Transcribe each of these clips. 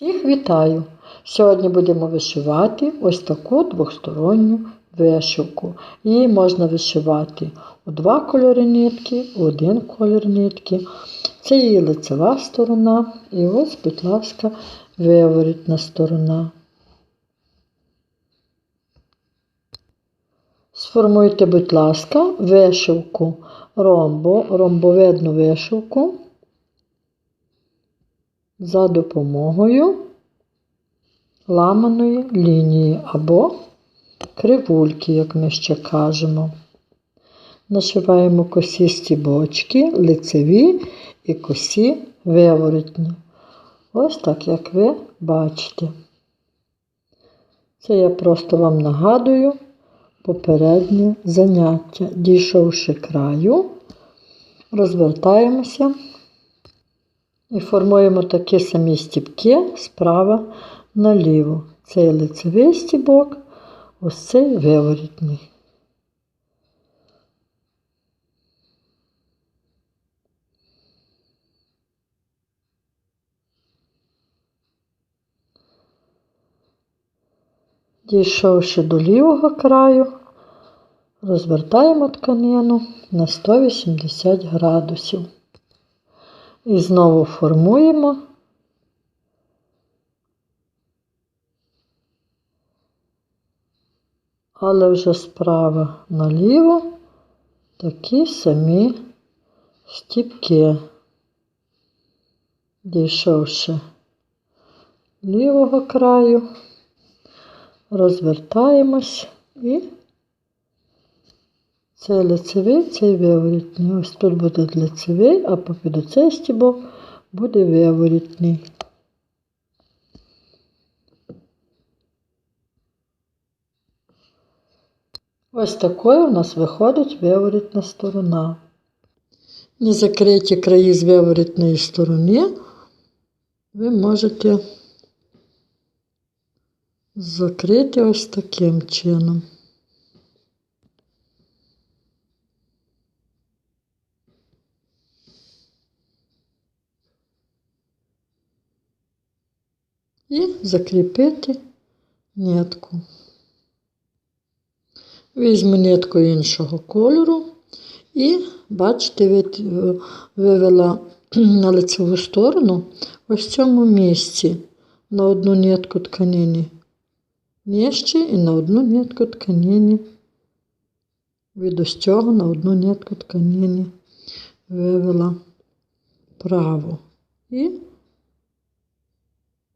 Всіх вітаю! Сьогодні будемо вишивати ось таку двосторонню вишивку. Її можна вишивати у два кольори нитки, у один колір нитки. Це її лицева сторона. І ось, будь ласка, виворітна сторона. Сформуйте, будь ласка, вишивку ромбо, ромбовидну вишивку за допомогою ламаної лінії або кривульки, як ми ще кажемо. Нашиваємо косі стібочки, лицеві і косі виворотні. Ось так, як ви бачите. Це я просто вам нагадую попереднє заняття. Дійшовши краю, розвертаємося і формуємо такі самі стібки справа наліво. Цей лицевий стібок, ось цей виворітний. Дійшовши до лівого краю, розвертаємо тканину на 180 градусів. І знову формуємо. Але вже справа наліво. Такі самі стіпки, дійшовши лівого краю, розвертаємось і цей лицевий, цей виворітний. Ось тут буде лицевий, а попід оцей стібок буде виворітний. Ось такою у нас виходить виворітна сторона. Незакриті краї з виворітної сторони ви можете закрити ось таким чином. І закріпити нитку. Візьму нитку іншого кольору і, бачите, вивела на лицеву сторону ось в цьому місці на одну нитку тканини нижче і на одну нитку тканини від ось цього на одну нитку тканини вивела право. І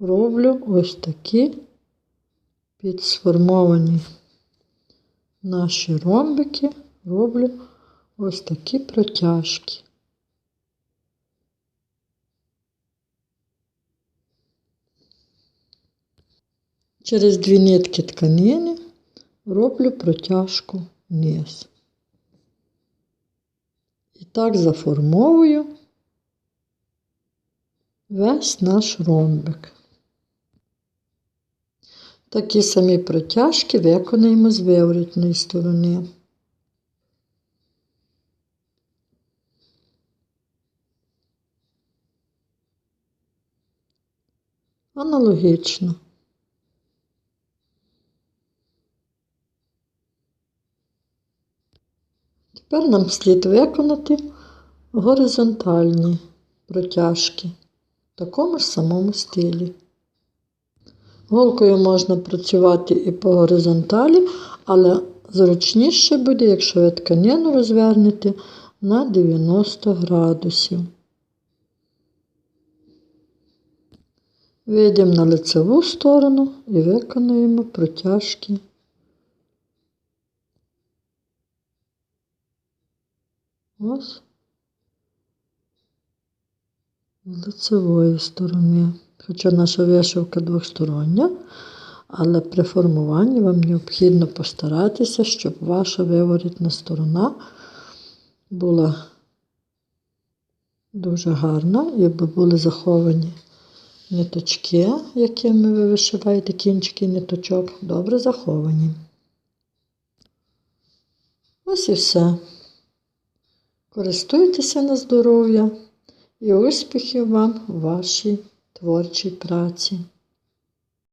роблю ось такі підсформовані наші ромбики роблю ось такі протяжки. Через дві нитки тканини роблю протяжку вниз. І так заформовую весь наш ромбик. Такі самі протяжки виконаємо з виворітної сторони. Аналогічно. Тепер нам слід виконати горизонтальні протяжки в такому ж самому стилі. Голкою можна працювати і по горизонталі, але зручніше буде, якщо ви тканину розвернете на 90 градусів. Вийдемо на лицеву сторону і виконуємо протяжки. Ось з лицевої сторони. Хоча наша вишивка двостороння, але при формуванні вам необхідно постаратися, щоб ваша виворітна сторона була дуже гарна, і були заховані ниточки, якими ви вишиваєте кінчики ниточок, добре заховані. Ось і все. Користуйтеся на здоров'я і успіхів вам у вашій творчій праці.